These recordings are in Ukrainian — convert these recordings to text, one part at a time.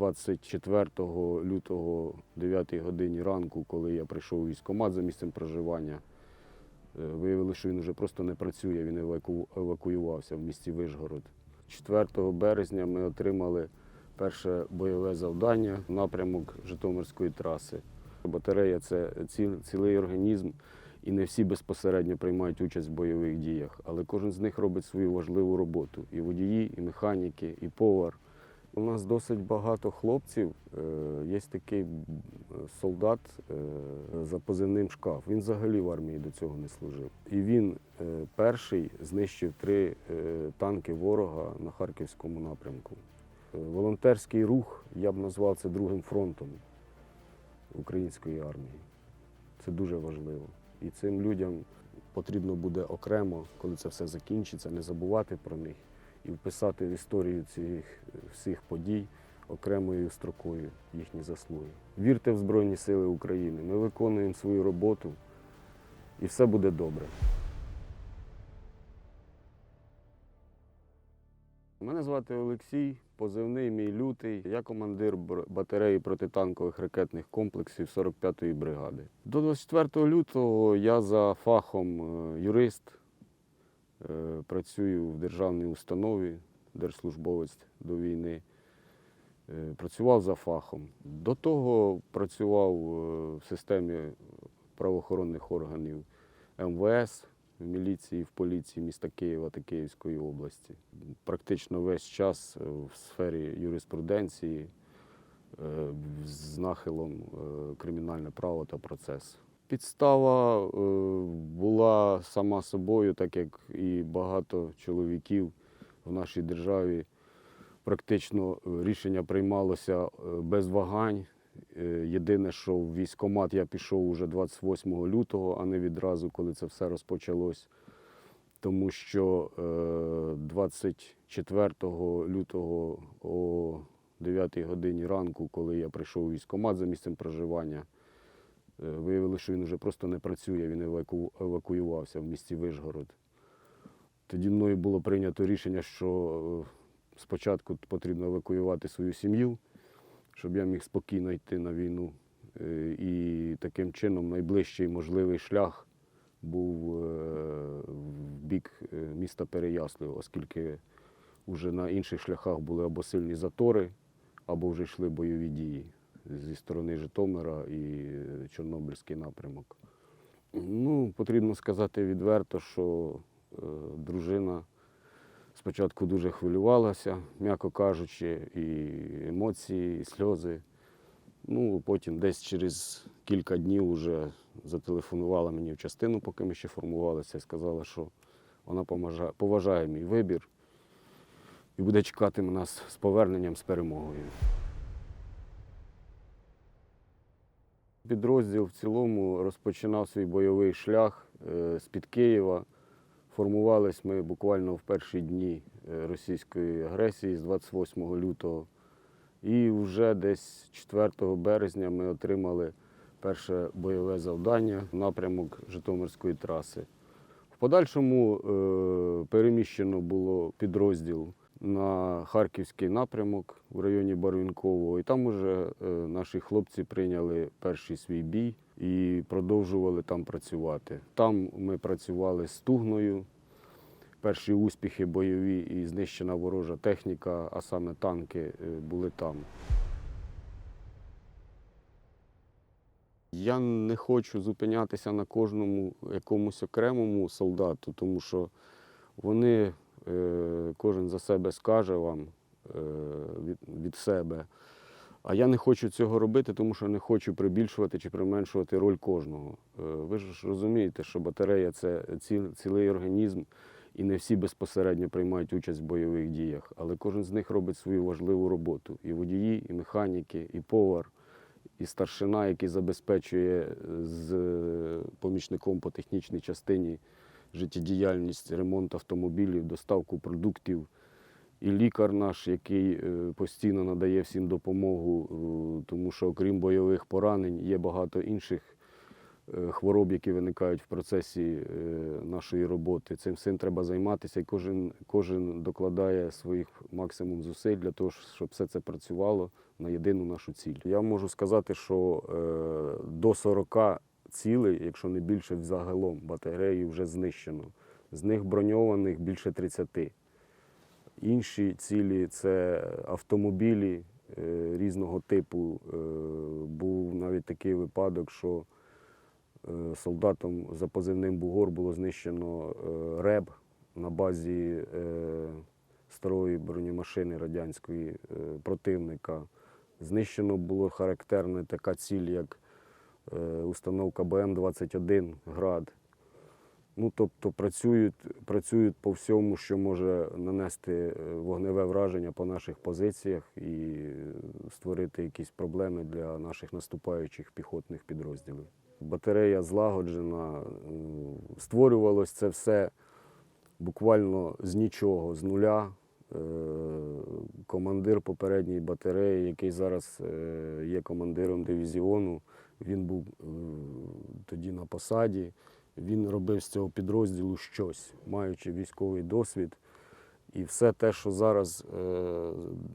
24 лютого 9 годині ранку, коли я прийшов у військкомат за місцем проживання, е, виявили, що він вже просто не працює, він еваку- евакуювався в місті Вишгород. 4 березня ми отримали перше бойове завдання в напрямок Житомирської траси. Батарея це ціл- цілий організм, і не всі безпосередньо приймають участь в бойових діях, але кожен з них робить свою важливу роботу. І водії, і механіки, і повар. У нас досить багато хлопців. Е, Є такий солдат е, за позивним шкаф. Він взагалі в армії до цього не служив. І він е, перший знищив три танки ворога на харківському напрямку. Волонтерський рух, я б назвав це другим фронтом української армії. Це дуже важливо. І цим людям потрібно буде окремо, коли це все закінчиться, не забувати про них і вписати в історію цих всіх подій окремою строкою їхні заслуги. Вірте в Збройні Сили України. Ми виконуємо свою роботу і все буде добре. Мене звати Олексій, позивний мій лютий. Я командир батареї протитанкових ракетних комплексів 45-ї бригади. До 24 лютого я за фахом е, юрист, працюю в державній установі, держслужбовець до війни. Е, Працював за фахом. До того працював е, в системі правоохоронних органів МВС, в міліції, в поліції міста Києва та Київської області. Практично весь час е, в сфері юриспруденції е, з нахилом е, кримінальне право та процес. Підстава е, була сама собою, так як і багато чоловіків в нашій державі. Практично рішення приймалося е, без вагань. Е, Єдине, що в військкомат я пішов уже 28 лютого, а не відразу, коли це все розпочалось. Тому що е, 24 лютого о 9 годині ранку, коли я прийшов у військкомат за місцем проживання, виявили, що він вже просто не працює, він еваку- евакуювався в місті Вишгород. Тоді мною було прийнято рішення, що е, спочатку потрібно евакуювати свою сім'ю, щоб я міг спокійно йти на війну. Е, І таким чином найближчий можливий шлях був е, в бік е, міста Переяслав, оскільки вже на інших шляхах були або сильні затори, або вже йшли бойові дії зі сторони Житомира і Чорнобильський напрямок. Ну, потрібно сказати відверто, що е, дружина спочатку дуже хвилювалася, м'яко кажучи, і емоції, і сльози. Ну, потім десь через кілька днів вже зателефонувала мені в частину, поки ми ще формувалися, і сказала, що вона поважає мій вибір і буде чекати нас з поверненням з перемогою. Підрозділ в цілому розпочинав свій бойовий шлях е, з-під Києва. Формувались ми буквально в перші дні е, російської агресії з 28 лютого. І вже десь 4 березня ми отримали перше бойове завдання в напрямок Житомирської траси. В подальшому е, переміщено було підрозділ на Харківський напрямок в районі Барвінкового. І там уже е, наші хлопці прийняли перший свій бій і продовжували там працювати. Там ми працювали з Тугною. Перші успіхи бойові і знищена ворожа техніка, а саме танки, е, були там. Я не хочу зупинятися на кожному якомусь окремому солдату, тому що вони, кожен за себе скаже вам е, від, себе. А я не хочу цього робити, тому що не хочу прибільшувати чи применшувати роль кожного. Е, Ви ж розумієте, що батарея це ціл, цілий організм, і не всі безпосередньо приймають участь в бойових діях, але кожен з них робить свою важливу роботу. І водії, і механіки, і повар, і старшина, який забезпечує е, з е, помічником по технічній частині життєдіяльність, ремонт автомобілів, доставку продуктів. І лікар наш, який е, постійно надає всім допомогу, е, тому що окрім бойових поранень є багато інших е, хвороб, які виникають в процесі нашої роботи. Цим всім треба займатися, і кожен, кожен докладає своїх максимум зусиль для того, щоб все це працювало на єдину нашу ціль. Я можу сказати, що до 40 цілей, якщо не більше взагалом, батареї вже знищено. З них броньованих більше 30. Інші цілі це автомобілі е, різного типу. Е, був навіть такий випадок, що е, солдатом за позивним Бугор було знищено е, РЕБ на базі е, старої бронемашини радянської е, противника. Знищено було характерна така ціль, як установка БМ-21 Град. Ну, тобто працюють, працюють по всьому, що може нанести е, вогневе враження по наших позиціях і е, створити якісь проблеми для наших наступаючих піхотних підрозділів. Батарея злагоджена, е, створювалось це все буквально з нічого, з нуля. Е, Командир попередньої батареї, який зараз е, є командиром дивізіону, він був е, тоді на посаді. Він робив з цього підрозділу щось, маючи військовий досвід. І все те, що зараз е,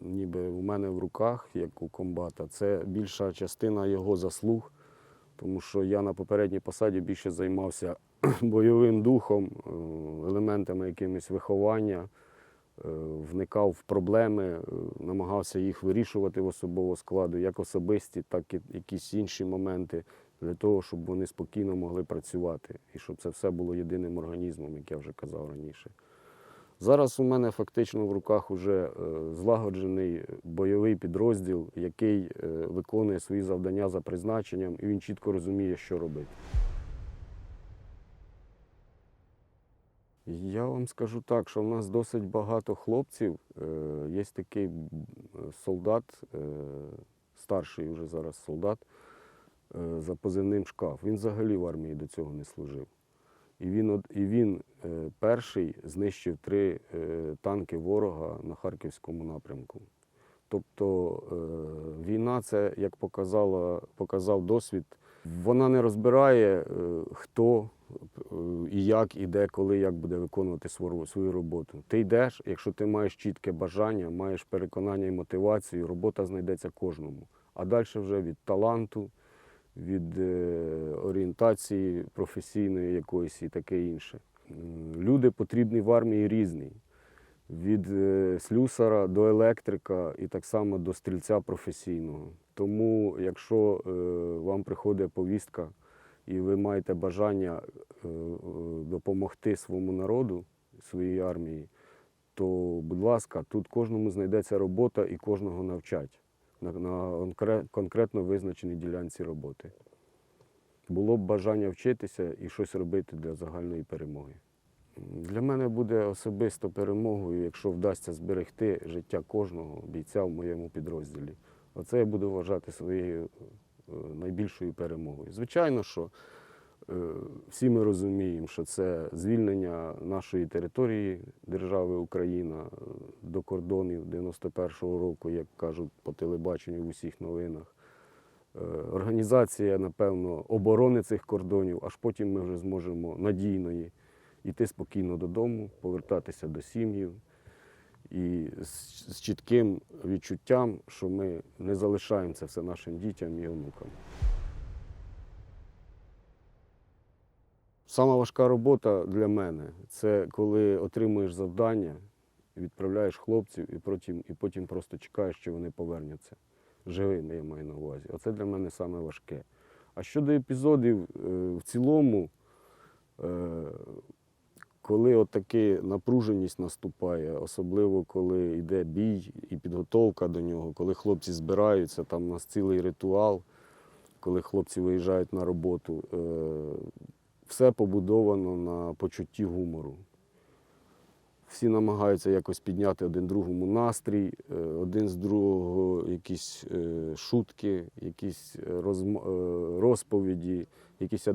ніби у мене в руках, як у комбата, це більша частина його заслуг, тому що я на попередній посаді більше займався бойовим духом, е, елементами якимось виховання, вникав в проблеми, е, намагався їх вирішувати в особового складу, як особисті, так і якісь інші моменти, для того, щоб вони спокійно могли працювати і щоб це все було єдиним організмом, як я вже казав раніше. Зараз у мене фактично в руках вже злагоджений бойовий підрозділ, який е, виконує свої завдання за призначенням, і він чітко розуміє, що робити. Я вам скажу так, що в нас досить багато хлопців. Е, Є такий солдат, е, старший вже зараз солдат, е, за позивним шкаф. Він взагалі в армії до цього не служив. І він, і він перший знищив три танки ворога на Харківському напрямку. Тобто війна, це, як показала, показав досвід, вона не розбирає, е, хто е, і як, і де, коли, як буде виконувати свою, роботу. Ти йдеш, якщо ти маєш чітке бажання, маєш переконання і мотивацію, робота знайдеться кожному. А далі вже від таланту, від е, орієнтації професійної якоїсь і таке інше. Люди потрібні в армії різні. Від слюсара до електрика і так само до стрільця професійного. Тому, якщо е, вам приходить повістка і ви маєте бажання е, е, допомогти своєму народу, своїй армії, то, будь ласка, тут кожному знайдеться робота і кожного навчать на, на конкретно визначеній ділянці роботи. Було б бажання вчитися і щось робити для загальної перемоги. Для мене буде особисто перемогою, якщо вдасться зберегти життя кожного бійця в моєму підрозділі. Оце я буду вважати своєю е, найбільшою перемогою. Звичайно, що е, всі ми розуміємо, що це звільнення нашої території держави Україна е, до кордонів 91-го року, як кажуть по телебаченню в усіх новинах. Організація, напевно, оборони цих кордонів, аж потім ми вже зможемо надійної йти спокійно додому, повертатися до сім'ї і з, чітким відчуттям, що ми не залишаємо це все нашим дітям і онукам. Сама важка робота для мене це коли отримуєш завдання, відправляєш хлопців і потім, і потім просто чекаєш, що вони повернуться. Живими, я маю на увазі. Оце для мене саме важке. А щодо епізодів, е, в цілому, е, коли отаки напруженість наступає, особливо коли йде бій і підготовка до нього, коли хлопці збираються, там у нас цілий ритуал, коли хлопці виїжджають на роботу, е, все побудовано на почутті гумору. Всі намагаються якось підняти один другому настрій, е, один з другого якісь е, шутки, якісь е, розповіді, якісь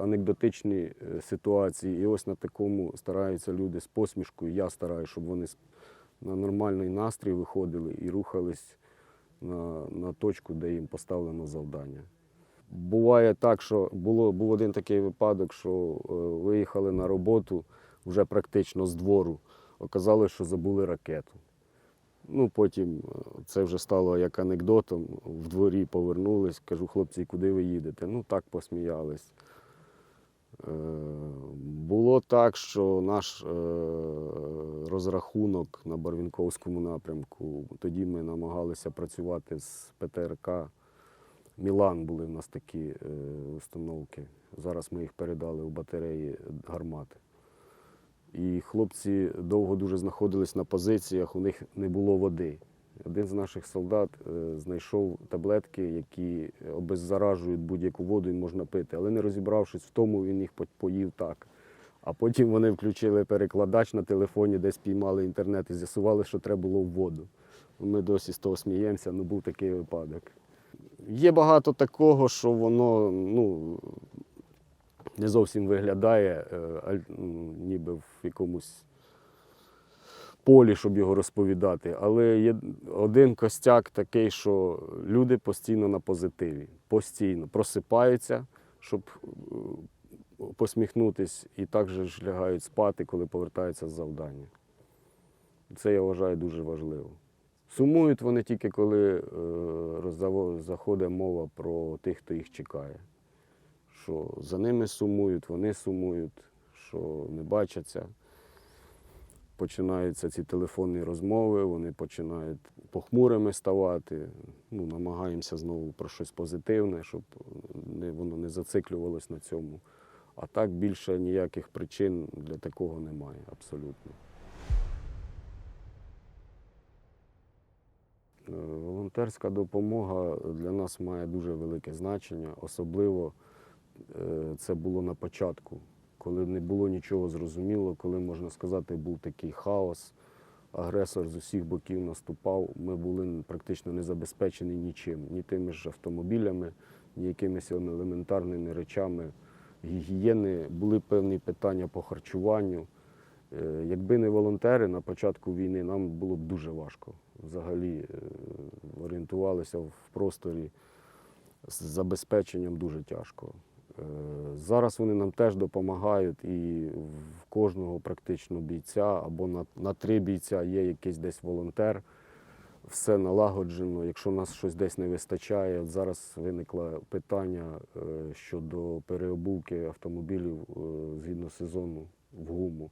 анекдотичні ситуації. І ось на такому стараються люди з посмішкою. Я стараюся, щоб вони на нормальний настрій виходили і рухались на, на точку, де їм поставлено завдання. Буває так, що було, був один такий випадок, що виїхали на роботу вже практично з двору. Оказалось, що забули ракету. Ну, потім е, це вже стало як анекдотом. В дворі повернулись, кажу, хлопці, куди ви їдете? Ну, так посміялись. Е, Було так, що наш е, розрахунок на Барвінковському напрямку, тоді ми намагалися працювати з ПТРК. Мілан були в нас такі установки. Зараз ми їх передали у батареї гармати. І хлопці довго дуже знаходились на позиціях, у них не було води. Один з наших солдат е, знайшов таблетки, які обеззаражують будь-яку воду і можна пити. Але не розібравшись в тому, він їх поїв так. А потім вони включили перекладач на телефоні, десь піймали інтернет і з'ясували, що треба було воду. Ми досі з того сміємося, ну був такий випадок. Є багато такого, що воно ну, не зовсім виглядає, е, ніби в якомусь полі, щоб його розповідати. Але є один костяк такий, що люди постійно на позитиві, постійно просипаються, щоб е, посміхнутись, і також ж лягають спати, коли повертаються з завдання. Це я вважаю дуже важливо. Сумують вони тільки коли е, заходить мова про тих, хто їх чекає. Що за ними сумують, вони сумують, що не бачаться. Починаються ці телефонні розмови, вони починають похмурими ставати. Ну, намагаємося знову про щось позитивне, щоб не, воно не зациклювалось на цьому. А так більше ніяких причин для такого немає абсолютно. Е, Волонтерська допомога для нас має дуже велике значення. Особливо це було на початку, коли не було нічого зрозуміло, коли, можна сказати, був такий хаос. Агресор з усіх боків наступав. Ми були практично не забезпечені нічим, ні тими ж автомобілями, ні якимись елементарними речами гігієни. Були певні питання по харчуванню. Е, Якби не волонтери на початку війни, нам було б дуже важко. Взагалі е, орієнтувалися в просторі з забезпеченням дуже тяжко. Е, Зараз вони нам теж допомагають, і в кожного практично бійця або на, на три бійця є якийсь десь волонтер. Все налагоджено. Якщо нас щось десь не вистачає, от зараз виникло питання е, щодо переобувки автомобілів е, згідно сезону в гуму.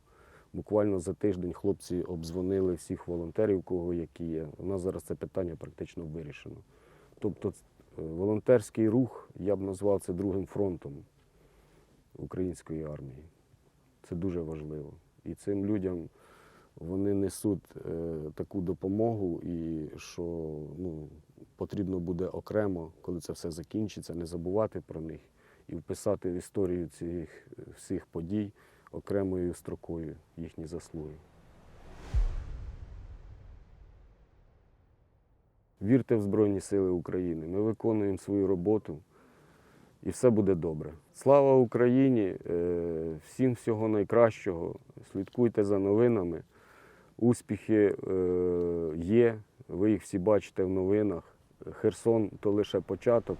Буквально за тиждень хлопці обдзвонили всіх волонтерів, кого які є. У нас зараз це питання практично вирішено. Тобто волонтерський рух, я б назвав це другим фронтом української армії. Це дуже важливо. І цим людям вони несуть е, таку допомогу, і що ну, потрібно буде окремо, коли це все закінчиться, не забувати про них і вписати в історію цих всіх подій окремою строкою їхні заслуги. Вірте в Збройні Сили України. Ми виконуємо свою роботу і все буде добре. Слава Україні! Е, Всім всього найкращого. Слідкуйте за новинами. Успіхи е, є. Ви їх всі бачите в новинах. Херсон то лише початок.